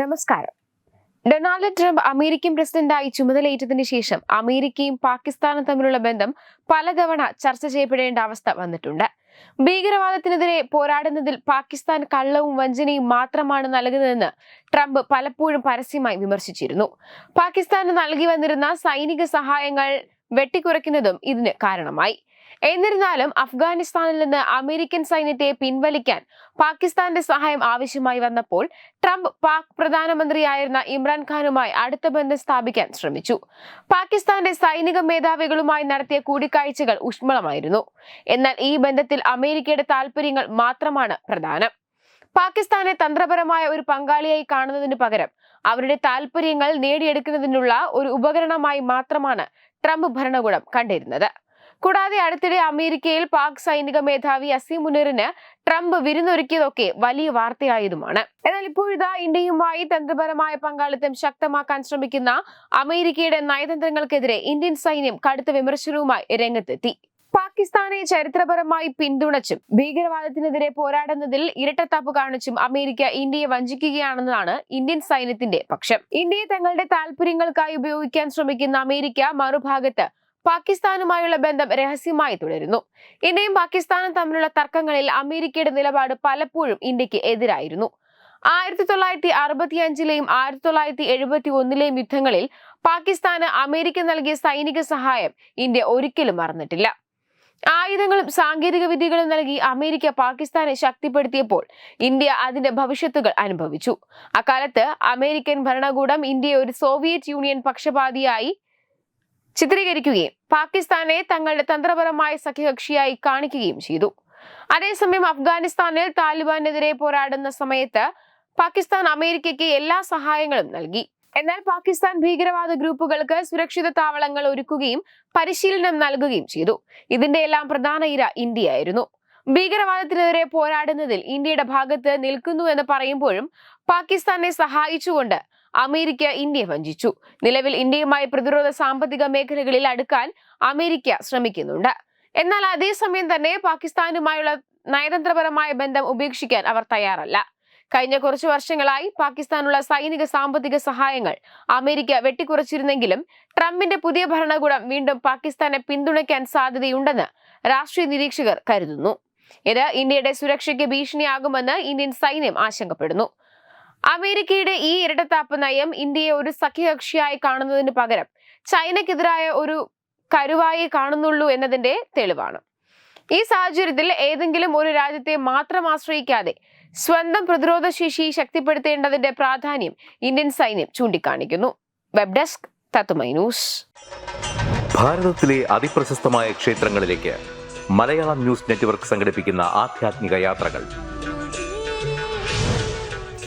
നമസ്കാരം. Donald Trump American പ്രസിഡന്റായി ചുമതലയേറ്റതിനു ശേഷം അമേരിക്കയും പാകിസ്ഥാനും തമ്മിലുള്ള ബന്ധം പലതവണ ചർച്ച ചെയ്യപ്പെടേണ്ട അവസ്ഥ വന്നിട്ടുണ്ട്. ഭീകരവാദത്തിനെതിരെ പോരാടുന്നതിൽ പാകിസ്ഥാൻ കള്ളവും വഞ്ചനയും മാത്രമാണ് നൽകുന്നതെന്ന് ട്രംപ് പലപ്പോഴും പരസ്യമായി വിമർശിച്ചിരുന്നു. പാകിസ്ഥാന് നൽകി വന്നിരുന്ന സൈനിക സഹായങ്ങൾ വെട്ടിക്കുറയ്ക്കുന്നതും ഇതിന് കാരണമായി. എന്നിരുന്നാലും അഫ്ഗാനിസ്ഥാനിൽ നിന്ന് അമേരിക്കൻ സൈന്യത്തെ പിൻവലിക്കാൻ പാകിസ്ഥാന്റെ സഹായം ആവശ്യമായി വന്നപ്പോൾ ട്രംപ് പാക് പ്രധാനമന്ത്രിയായിരുന്ന ഇമ്രാൻഖാനുമായി അടുത്ത ബന്ധം സ്ഥാപിക്കാൻ ശ്രമിച്ചു. പാകിസ്ഥാന്റെ സൈനിക മേധാവികളുമായി നടത്തിയ കൂടിക്കാഴ്ചകൾ ഊഷ്മളമായിരുന്നു. എന്നാൽ ഈ ബന്ധത്തിൽ അമേരിക്കയുടെ താൽപര്യങ്ങൾ മാത്രമാണ് പ്രധാനം. പാകിസ്ഥാനെ തന്ത്രപരമായ ഒരു പങ്കാളിയായി കാണുന്നതിന് പകരം അവരുടെ താൽപര്യങ്ങൾ നേടിയെടുക്കുന്നതിനുള്ള ഒരു ഉപകരണമായി മാത്രമാണ് ട്രംപ് ഭരണകൂടം കണ്ടിരുന്നത്. കൂടാതെ അടുത്തിടെ അമേരിക്കയിൽ പാക് സൈനിക മേധാവി അസീം മുനീറിന് ട്രംപ് വിരുന്നൊരുക്കിയതൊക്കെ വലിയ വാർത്തയായതുമാണ്. എന്നാൽ ഇപ്പോഴിതാ ഇന്ത്യയുമായി തന്ത്രപരമായ പങ്കാളിത്തം ശക്തമാക്കാൻ ശ്രമിക്കുന്ന അമേരിക്കയുടെ നയതന്ത്രങ്ങൾക്കെതിരെ ഇന്ത്യൻ സൈന്യം കടുത്ത വിമർശനവുമായി രംഗത്തെത്തി. പാകിസ്ഥാനെ ചരിത്രപരമായി പിന്തുണച്ചും ഭീകരവാദത്തിനെതിരെ പോരാടുന്നതിൽ ഇരട്ടത്താപ്പ് കാണിച്ചും അമേരിക്ക ഇന്ത്യയെ വഞ്ചിക്കുകയാണെന്നാണ് ഇന്ത്യൻ സൈന്യത്തിന്റെ പക്ഷം. ഇന്ത്യയെ തങ്ങളുടെ താൽപര്യങ്ങൾക്കായി ഉപയോഗിക്കാൻ ശ്രമിക്കുന്ന അമേരിക്ക മറുഭാഗത്ത് പാകിസ്ഥാനുമായുള്ള ബന്ധം രഹസ്യമായി തുടരുന്നു. ഇന്ത്യയും പാകിസ്ഥാനും തമ്മിലുള്ള തർക്കങ്ങളിൽ അമേരിക്കയുടെ നിലപാട് പലപ്പോഴും ഇന്ത്യയ്ക്ക് എതിരായിരുന്നു. ആയിരത്തി തൊള്ളായിരത്തി അറുപത്തി അഞ്ചിലെയും ആയിരത്തി തൊള്ളായിരത്തി എഴുപത്തി ഒന്നിലെയും യുദ്ധങ്ങളിൽ പാകിസ്ഥാന് അമേരിക്ക നൽകിയ സൈനിക സഹായം ഇന്ത്യ ഒരിക്കലും മറന്നിട്ടില്ല. ആയുധങ്ങളും സാങ്കേതിക വിദ്യകളും നൽകി അമേരിക്ക പാകിസ്ഥാനെ ശക്തിപ്പെടുത്തിയപ്പോൾ ഇന്ത്യ അതിന്റെ ഭവിഷ്യത്തുകൾ അനുഭവിച്ചു. അക്കാലത്ത് അമേരിക്കൻ ഭരണകൂടം ഇന്ത്യയെ ഒരു സോവിയറ്റ് യൂണിയൻ പക്ഷപാതിയായി ചിത്രീകരിക്കുകയും പാകിസ്ഥാനെ തങ്ങളുടെ തന്ത്രപരമായ സഖ്യകക്ഷിയായി കാണിക്കുകയും ചെയ്തു. അതേസമയം അഫ്ഗാനിസ്ഥാനിൽ താലിബാനെതിരെ പോരാടുന്ന സമയത്ത് പാകിസ്ഥാൻ അമേരിക്കയ്ക്ക് എല്ലാ സഹായങ്ങളും നൽകി. എന്നാൽ പാകിസ്ഥാൻ ഭീകരവാദ ഗ്രൂപ്പുകൾക്ക് സുരക്ഷിത താവളങ്ങൾ ഒരുക്കുകയും പരിശീലനം നൽകുകയും ചെയ്തു. ഇതിന്റെ എല്ലാം പ്രധാന ഇര ഇന്ത്യയായിരുന്നു. ഭീകരവാദത്തിനെതിരെ പോരാടുന്നതിൽ ഇന്ത്യയുടെ ഭാഗത്ത് നിൽക്കുന്നു എന്ന് പറയുമ്പോഴും പാകിസ്ഥാനെ സഹായിച്ചുകൊണ്ട് അമേരിക്ക ഇന്ത്യയെ വഞ്ചിച്ചു. നിലവിൽ ഇന്ത്യയുമായി പ്രതിരോധ സാമ്പത്തിക മേഖലകളിൽ അടുക്കാൻ അമേരിക്ക ശ്രമിക്കുന്നുണ്ട്. എന്നാൽ അതേസമയം തന്നെ പാകിസ്ഥാനുമായുള്ള നയതന്ത്രപരമായ ബന്ധം ഉപേക്ഷിക്കാൻ അവർ തയ്യാറല്ല. കഴിഞ്ഞ കുറച്ചു വർഷങ്ങളായി പാകിസ്ഥാനുള്ള സൈനിക സാമ്പത്തിക സഹായങ്ങൾ അമേരിക്ക വെട്ടിക്കുറച്ചിരുന്നെങ്കിലും ട്രംപിന്റെ പുതിയ ഭരണകൂടം വീണ്ടും പാകിസ്ഥാനെ പിന്തുണയ്ക്കാൻ സാധ്യതയുണ്ടെന്ന് രാഷ്ട്രീയ നിരീക്ഷകർ കരുതുന്നു. ഇത് ഇന്ത്യയുടെ സുരക്ഷയ്ക്ക് ഭീഷണിയാകുമെന്ന് ഇന്ത്യൻ സൈന്യം ആശങ്കപ്പെടുന്നു. അമേരിക്കയുടെ ഈ ഇരട്ടത്താപ്പ് നയം ഇന്ത്യയെ ഒരു സഖ്യകക്ഷിയായി കാണുന്നതിന് പകരം ചൈനയ്ക്കെതിരായ ഒരു കരുവായി കാണുന്നുള്ളൂ എന്നതിന്റെ തെളിവാണ്. ഈ സാഹചര്യത്തിൽ ഏതെങ്കിലും ഒരു രാജ്യത്തെ മാത്രം ആശ്രയിക്കാതെ സ്വന്തം പ്രതിരോധ ശേഷി ശക്തിപ്പെടുത്തേണ്ടതിന്റെ പ്രാധാന്യം ഇന്ത്യൻ സൈന്യം ചൂണ്ടിക്കാണിക്കുന്നു. വെബ് ഡെസ്ക് തത്തുമൈ ന്യൂസ്. ഭാരതത്തിലെ അതിപ്രശസ്തമായ ക്ഷേത്രങ്ങളിലേക്ക് മലയാളം ന്യൂസ് നെറ്റ്വർക്ക് സംഘടിപ്പിക്കുന്ന ആധ്യാത്മിക യാത്രകൾ.